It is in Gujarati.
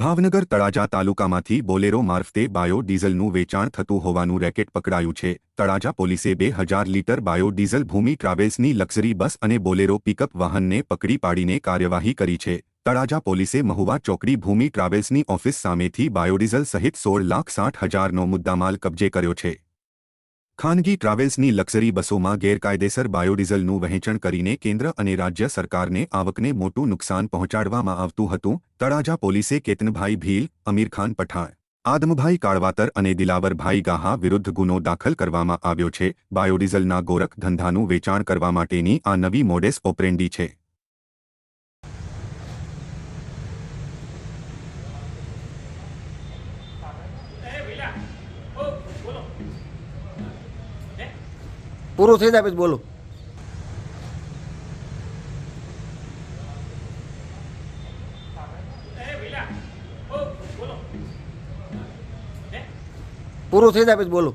ભાવનગર તળાજા તાલુકામાંથી બોલેરો મારફતે બાયોડીઝલનું વેચાણ થતું હોવાનું રેકેટ પકડાયું છે. તળાજા પોલીસે બે હજાર લીટર બાયોડીઝલ ભૂમિ ટ્રાવેલ્સની લક્ઝરી બસ અને બોલેરો પિકઅપ વાહનને પકડી પાડીને કાર્યવાહી કરી છે. તળાજા પોલીસે મહુવા ચોકડી ભૂમિ ટ્રાવેલ્સની ઓફિસ સામેથી બાયોડીઝલ સહિત સોળ લાખ સાઠ હજારનો મુદ્દામાલ કબજે કર્યો છે. ખાનગી ટ્રાવેલ્સની લક્ઝરી બસોમાં ગેરકાયદેસર બાયોડીઝલનું વહેંચણ કરીને કેન્દ્ર અને રાજ્ય સરકારને આવકને મોટું નુકસાન પહોંચાડવામાં આવતું હતું, તળાજા પોલીસે કેતનભાઈ ભીલ, અમીરખાન પઠાણ, આદમભાઈ કાળવાતર અને દિલાવરભાઈ ગાહા વિરુદ્ધ ગુનો દાખલ કરવામાં આવ્યો છે. બાયોડીઝલના ગોરખ ધંધાનું વેચાણ કરવા માટેની આ નવી મોડેસ ઓપરેન્ડી છે. પૂરું થઈ જાય પછી બોલો. પૂરું થઈ જાય પછી બોલો.